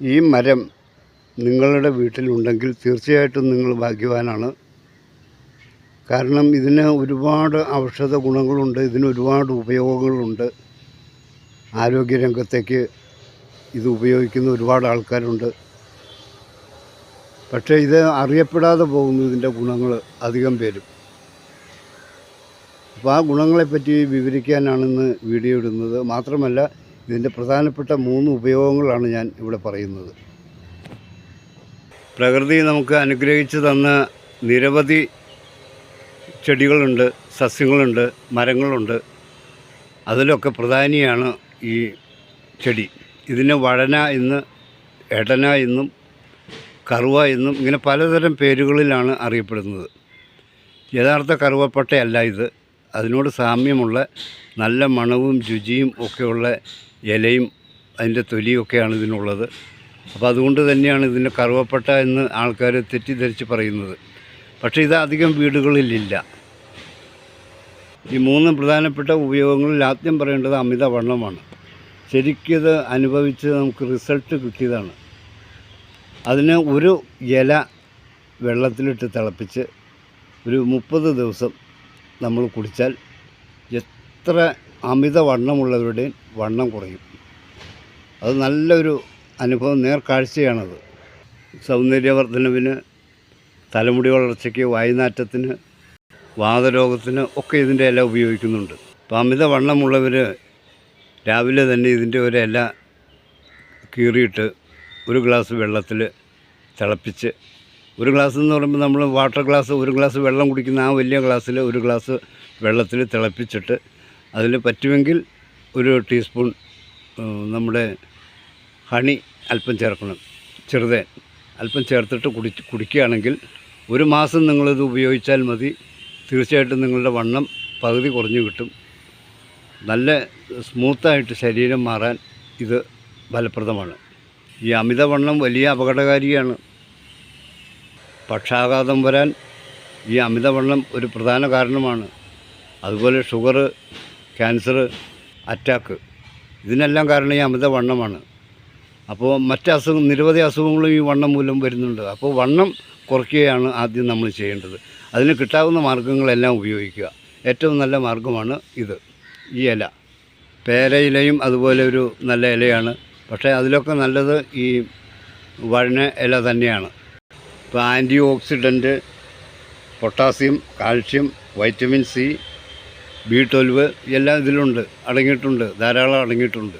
ഈ മരം നിങ്ങളുടെ വീട്ടിലുണ്ടെങ്കിൽ തീർച്ചയായിട്ടും നിങ്ങൾ ഭാഗ്യവാനാണ്. കാരണം ഇതിന് ഒരുപാട് ഔഷധ ഗുണങ്ങളുണ്ട് ഇതിന് ഒരുപാട് ഉപയോഗങ്ങളുണ്ട്. ആരോഗ്യരംഗത്തേക്ക് ഇത് ഉപയോഗിക്കുന്ന ഒരുപാട് ആൾക്കാരുണ്ട്. പക്ഷേ ഇത് അറിയപ്പെടാതെ പോകുന്നു ഇതിന്റെ ഗുണങ്ങൾ അധികം പേരും. അപ്പോൾ ആ ഗുണങ്ങളെപ്പറ്റി വിവരിക്കാനാണെന്ന് വീഡിയോ ഇടുന്നത്. മാത്രമല്ല ഇതിന്റെ പ്രധാനപ്പെട്ട മൂന്ന് ഉപയോഗങ്ങളാണ് ഞാൻ ഇവിടെ പറയുന്നത്. പ്രകൃതി നമുക്ക് അനുഗ്രഹിച്ചു തന്ന നിരവധി ചെടികളുണ്ട് സസ്യങ്ങളുണ്ട് മരങ്ങളുണ്ട്. അതിലൊക്കെ പ്രധാനിയാണ് ഈ ചെടി. ഇതിനെ വഴന എന്ന് എടന എന്നും കറുവ എന്നും ഇങ്ങനെ പലതരം പേരുകളിലാണ് അറിയപ്പെടുന്നത്. യഥാർത്ഥ കറുവപ്പട്ടയല്ല ഇത്. അതിനോട് സാമ്യമുള്ള നല്ല മണവും രുചിയും ഒക്കെയുള്ള ഇലയും അതിന്റെ തൊലിയൊക്കെയാണ് ഇതിനുള്ളത്. അപ്പോൾ അതുകൊണ്ട് തന്നെയാണ് ഇതിന്റെ കറുവപ്പട്ട എന്ന് ആൾക്കാർ തെറ്റിദ്ധരിച്ച് പറയുന്നത്. പക്ഷേ ഇത് അധികം വീടുകളിലില്ല. ഈ മൂന്ന് പ്രധാനപ്പെട്ട ഉപയോഗങ്ങളിൽ ആദ്യം പറയേണ്ടത് അമിതവണ്ണമാണ്. ശരിക്കത് അനുഭവിച്ച് നമുക്ക് റിസൾട്ട് കിട്ടിയതാണ്. അതിന് ഒരു ഇല വെള്ളത്തിലിട്ട് തിളപ്പിച്ച് ഒരു മുപ്പത് ദിവസം നമ്മൾ കുടിച്ചാൽ എത്ര അമിത വണ്ണമുള്ളവരുടെയും വണ്ണം കുറയും. അത് നല്ലൊരു അനുഭവം നേർക്കാഴ്ചയാണത്. സൗന്ദര്യവർദ്ധനവിന് തലമുടി വളർച്ചയ്ക്ക് വായുനാറ്റത്തിന് വാതരോഗത്തിന് ഒക്കെ ഇതിന്റെ ഇല ഉപയോഗിക്കുന്നുണ്ട്. അപ്പോൾ അമിത വണ്ണമുള്ളവർ രാവിലെ തന്നെ ഇതിന്റെ ഒരു ഇല കീറിയിട്ട് ഒരു ഗ്ലാസ് വെള്ളത്തിൽ തിളപ്പിച്ച് ഒരു ഗ്ലാസ് എന്ന് പറയുമ്പോൾ നമ്മൾ വാട്ടർ ഗ്ലാസ് ഒരു ഗ്ലാസ് വെള്ളം കുടിക്കുന്ന ആ വലിയ ഗ്ലാസ്സിൽ ഒരു ഗ്ലാസ് വെള്ളത്തിൽ തിളപ്പിച്ചിട്ട് അതിൽ പറ്റുമെങ്കിൽ ഒരു ടീസ്പൂൺ നമ്മുടെ ഹണി അല്പം ചേർക്കണം. ചെറുതേ അല്പം ചേർത്തിട്ട് കുടി കുടിക്കുകയാണെങ്കിൽ ഒരു മാസം നിങ്ങളിത് ഉപയോഗിച്ചാൽ മതി. തീർച്ചയായിട്ടും നിങ്ങളുടെ വണ്ണം പകുതി കുറഞ്ഞു കിട്ടും. നല്ല സ്മൂത്തായിട്ട് ശരീരം മാറാൻ ഇത് ഫലപ്രദമാണ്. ഈ അമിതവണ്ണം വലിയ അപകടകാരിയാണ്. പക്ഷാഘാതം വരാൻ ഈ അമിതവണ്ണം ഒരു പ്രധാന കാരണമാണ്. അതുപോലെ ഷുഗർ ക്യാൻസർ അറ്റാക്ക് ഇതിനെല്ലാം കാരണം ഈ അമിതവണ്ണമാണ്. അപ്പോൾ മറ്റ് അസുഖം നിരവധി അസുഖങ്ങളും ഈ വണ്ണം മൂലം വരുന്നുണ്ട്. അപ്പോൾ വണ്ണം കുറയ്ക്കുകയാണ് ആദ്യം നമ്മൾ ചെയ്യേണ്ടത്. അതിന് കിട്ടാവുന്ന മാർഗങ്ങളെല്ലാം ഉപയോഗിക്കുക. ഏറ്റവും നല്ല മാർഗമാണ് ഇത്. ഈ ഇല. പേരയിലയും അതുപോലെ ഒരു നല്ല ഇലയാണ്. പക്ഷേ അതിലൊക്കെ നല്ലത് ഈ വഴന ഇല തന്നെയാണ്. ഇപ്പോൾ antioxidant potassium calcium vitamin C B twelve എല്ലാം ഇതിലുണ്ട് അടങ്ങിയിട്ടുണ്ട് ധാരാളം അടങ്ങിയിട്ടുണ്ട്.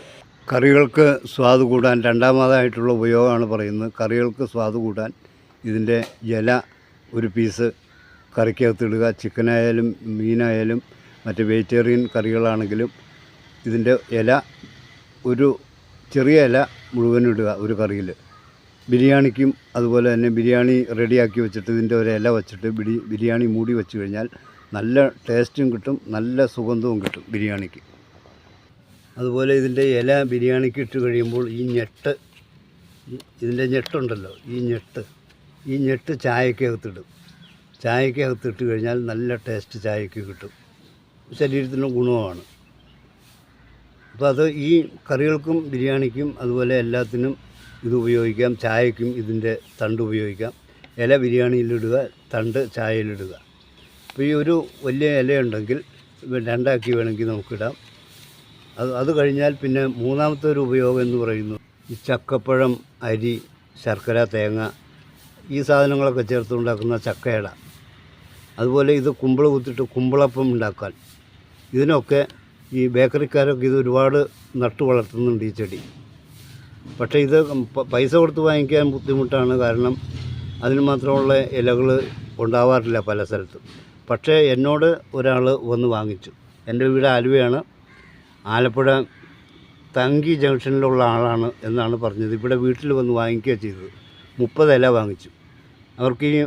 കറികൾക്ക് സ്വാദ് കൂടാൻ രണ്ടാമതായിട്ടുള്ള ഉപയോഗമാണ് പറയുന്നത്. കറികൾക്ക് സ്വാദ് കൂടാൻ ഇതിന്റെ ഇല ഒരു പീസ് കറിക്കകത്തിടുക ചിക്കനായാലും മീനായാലും മറ്റ് വെജിറ്റേറിയൻ കറികളാണെങ്കിലും ഇതിന്റെ ഇല ഒരു ചെറിയ ഇല മുഴുവൻ ഇടുക ഒരു കറിയിൽ. ബിരിയാണിക്കും അതുപോലെ തന്നെ ബിരിയാണി റെഡിയാക്കി വെച്ചിട്ട് ഇതിന്റെ ഒരു ഇല വെച്ചിട്ട് ബിരി ബിരിയാണി മൂടി വെച്ച് കഴിഞ്ഞാൽ നല്ല ടേസ്റ്റും കിട്ടും നല്ല സുഗന്ധവും കിട്ടും ബിരിയാണിക്ക്. അതുപോലെ ഇതിന്റെ ഇല ബിരിയാണിക്ക് ഇട്ട് കഴിയുമ്പോൾ ഈ ഞെട്ട് ഇതിന്റെ ഞെട്ടുണ്ടല്ലോ ഈ ഞെട്ട് ഈ ഞെട്ട് ചായക്കകത്തിടും. ചായക്കകത്തിട്ട് കഴിഞ്ഞാൽ നല്ല ടേസ്റ്റ് ചായക്ക് കിട്ടും. ശരീരത്തിന് ഗുണമാണ് അപ്പോൾ അത് ഈ കറികൾക്കും ബിരിയാണിക്കും അതുപോലെ എല്ലാത്തിനും ഇത് ഉപയോഗിക്കാം ചായക്കും ഇതിന്റെ തണ്ട് ഉപയോഗിക്കാം. ഇല ബിരിയാണിയിലിടുക തണ്ട് ചായയിലിടുക. അപ്പോൾ ഈ ഒരു വലിയ ഇലയുണ്ടെങ്കിൽ രണ്ടാക്കി വേണമെങ്കിൽ നമുക്കിടാം. അത് അത് കഴിഞ്ഞാൽ പിന്നെ മൂന്നാമത്തെ ഒരു ഉപയോഗം എന്ന് പറയുന്നു ഈ ചക്കപ്പഴം അരി ശർക്കര തേങ്ങ ഈ സാധനങ്ങളൊക്കെ ചേർത്തുണ്ടാക്കുന്ന ചക്കയട. അതുപോലെ ഇത് കുമ്പിള കുത്തിട്ട് കുമ്പിളപ്പം ഉണ്ടാക്കാൻ. ഇതിനൊക്കെ ഈ ബേക്കറിക്കാരൊക്കെ ഇത് ഒരുപാട് നട്ടു വളർത്തുന്നുണ്ട് ഈ ചെടി. പക്ഷേ ഇത് പൈസ കൊടുത്ത് വാങ്ങിക്കാൻ ബുദ്ധിമുട്ടാണ് കാരണം അതിന് മാത്രമുള്ള ഇലകൾ ഉണ്ടാവാറില്ല പല സ്ഥലത്തും. പക്ഷേ എന്നോട് ഒരാൾ വന്ന് വാങ്ങിച്ചു. എന്റെ വീട് ആലുവയാണ്. ആലപ്പുഴ തങ്കി ജംഗ്ഷനിലുള്ള ആളാണ് എന്നാണ് പറഞ്ഞത്. ഇവിടെ വീട്ടിൽ വന്ന് വാങ്ങിക്കുക ചെയ്തത്. മുപ്പത് ഇല വാങ്ങിച്ചു. അവർക്ക് ഈ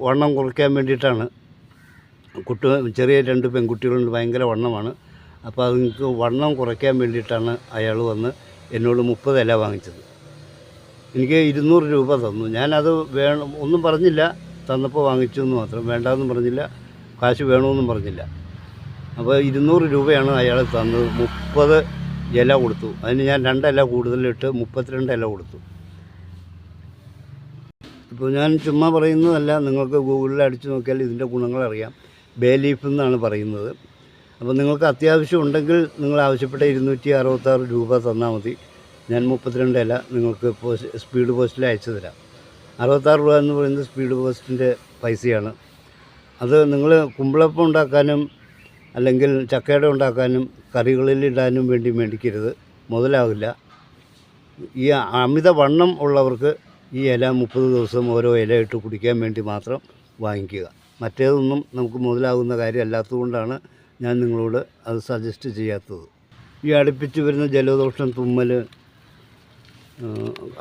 വണ്ണം കുറയ്ക്കാൻ വേണ്ടിയിട്ടാണ്. കുട്ടി ചെറിയ രണ്ട് പെൺകുട്ടികളുണ്ട്. ഭയങ്കര വണ്ണമാണ്. അപ്പോൾ അതുങ്ങൾക്ക് വണ്ണം കുറയ്ക്കാൻ വേണ്ടിയിട്ടാണ് അയാൾ വന്ന് എന്നോട് മുപ്പത് ഇല വാങ്ങിച്ചത്. എനിക്ക് ഇരുന്നൂറ് രൂപ തന്നു. ഞാനത് വേണം ഒന്നും പറഞ്ഞില്ല. തന്നപ്പോൾ വാങ്ങിച്ചു എന്ന് മാത്രം. വേണ്ടാന്നും പറഞ്ഞില്ല. കാശ് വേണമെന്നും പറഞ്ഞില്ല. അപ്പോൾ ഇരുന്നൂറ് രൂപയാണ് അയാൾ തന്നത്. മുപ്പത് ഇല കൊടുത്തു. അതിന് ഞാൻ രണ്ടല കൂടുതലിട്ട് മുപ്പത്തിരണ്ട് ഇല കൊടുത്തു. ഇപ്പോൾ ഞാൻ ചുമ്മാ പറയുന്നതല്ല. നിങ്ങൾക്ക് ഗൂഗിളിൽ അടിച്ചു നോക്കിയാൽ ഇതിന്റെ ഗുണങ്ങളറിയാം ബേ ലീഫ് എന്നാണ് പറയുന്നത്. അപ്പോൾ നിങ്ങൾക്ക് അത്യാവശ്യം ഉണ്ടെങ്കിൽ നിങ്ങൾ ആവശ്യപ്പെട്ട ഇരുന്നൂറ്റി അറുപത്താറ് രൂപ തന്നാൽ മതി. ഞാൻ മുപ്പത്തിരണ്ട് ഇല നിങ്ങൾക്ക് പോസ്റ്റ് സ്പീഡ് പോസ്റ്റിൽ അയച്ചു തരാം. അറുപത്താറ് രൂപ എന്ന് പറയുന്നത് സ്പീഡ് പോസ്റ്റിന്റെ പൈസയാണ്. അത് നിങ്ങൾ കുമ്പിളപ്പം ഉണ്ടാക്കാനും അല്ലെങ്കിൽ ചക്കയുടെ ഉണ്ടാക്കാനും കറികളിൽ ഇടാനും വേണ്ടി മേടിക്കരുത്. മുതലാവില്ല. ഈ അമിത വണ്ണം ഉള്ളവർക്ക് ഈ ഇല മുപ്പത് ദിവസം ഓരോ ഇല ഇട്ട് കുടിക്കാൻ വേണ്ടി മാത്രം വാങ്ങിക്കുക. മറ്റേതൊന്നും നമുക്ക് മുതലാകുന്ന കാര്യമല്ലാത്തതുകൊണ്ടാണ് ഞാൻ നിങ്ങളോട് അത് സജസ്റ്റ് ചെയ്യാത്തത്. ഈ അടുപ്പിച്ച് വരുന്ന ജലദോഷം തുമ്മൽ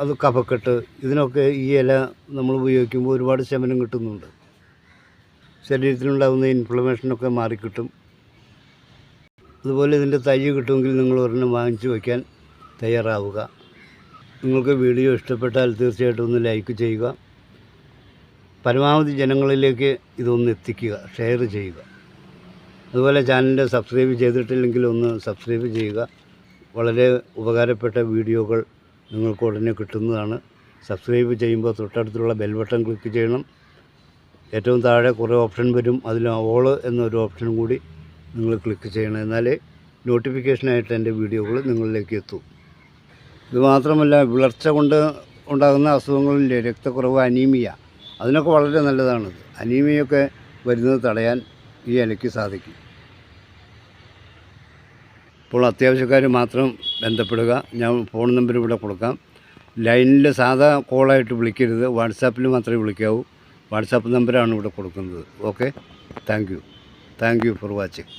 അത് കഫക്കെട്ട് ഇതിനൊക്കെ ഈ ഇല നമ്മൾ ഉപയോഗിക്കുമ്പോൾ ഒരുപാട് ശമനം കിട്ടുന്നുണ്ട്. ശരീരത്തിലുണ്ടാകുന്ന ഇൻഫ്ലമേഷനൊക്കെ മാറിക്കിട്ടും. അതുപോലെ ഇതിന്റെ തൈ കിട്ടുമെങ്കിൽ നിങ്ങൾ ഒരെണ്ണം വാങ്ങിച്ചു വയ്ക്കാൻ തയ്യാറാവുക. നിങ്ങൾക്ക് വീഡിയോ ഇഷ്ടപ്പെട്ടാൽ തീർച്ചയായിട്ടും ഒന്ന് ലൈക്ക് ചെയ്യുക. പരമാവധി ജനങ്ങളിലേക്ക് ഇതൊന്ന് എത്തിക്കുക ഷെയർ ചെയ്യുക. അതുപോലെ ചാനൽ സബ്സ്ക്രൈബ് ചെയ്തിട്ടില്ലെങ്കിൽ ഒന്ന് സബ്സ്ക്രൈബ് ചെയ്യുക. വളരെ ഉപകാരപ്പെട്ട വീഡിയോകൾ നിങ്ങൾക്ക് ഉടനെ കിട്ടുന്നതാണ്. സബ്സ്ക്രൈബ് ചെയ്യുമ്പോൾ തൊട്ടടുത്തുള്ള ബെൽ ബട്ടൺ ക്ലിക്ക് ചെയ്യണം. ഏറ്റവും താഴെ കുറേ ഓപ്ഷൻ വരും. അതിൽ ഓൾ എന്നൊരു ഓപ്ഷൻ കൂടി നിങ്ങൾ ക്ലിക്ക് ചെയ്യണം. എന്നാലേ നോട്ടിഫിക്കേഷനായിട്ട് എന്റെ വീഡിയോകൾ നിങ്ങളിലേക്ക് എത്തും. ഇത് മാത്രമല്ല വിളർച്ച കൊണ്ട് ഉണ്ടാകുന്ന അസുഖങ്ങളില്ലേ രക്തക്കുറവ് അനീമിയ. അതിനൊക്കെ വളരെ നല്ലതാണ് അനീമിയൊക്കെ വരുന്നത് തടയാൻ ഈ ഇലയ്ക്ക് സാധിക്കും. ഇപ്പോൾ അത്യാവശ്യക്കാർ മാത്രം ബന്ധപ്പെടുക. ഞാൻ ഫോൺ നമ്പർ ഇവിടെ കൊടുക്കാം. ലൈനിൽ സാധാ കോളായിട്ട് വിളിക്കരുത്. വാട്സാപ്പിൽ മാത്രമേ വിളിക്കാവൂ. വാട്സാപ്പ് നമ്പറാണ് ഇവിടെ കൊടുക്കുന്നത്. Okay? Thank you. Thank you for watching.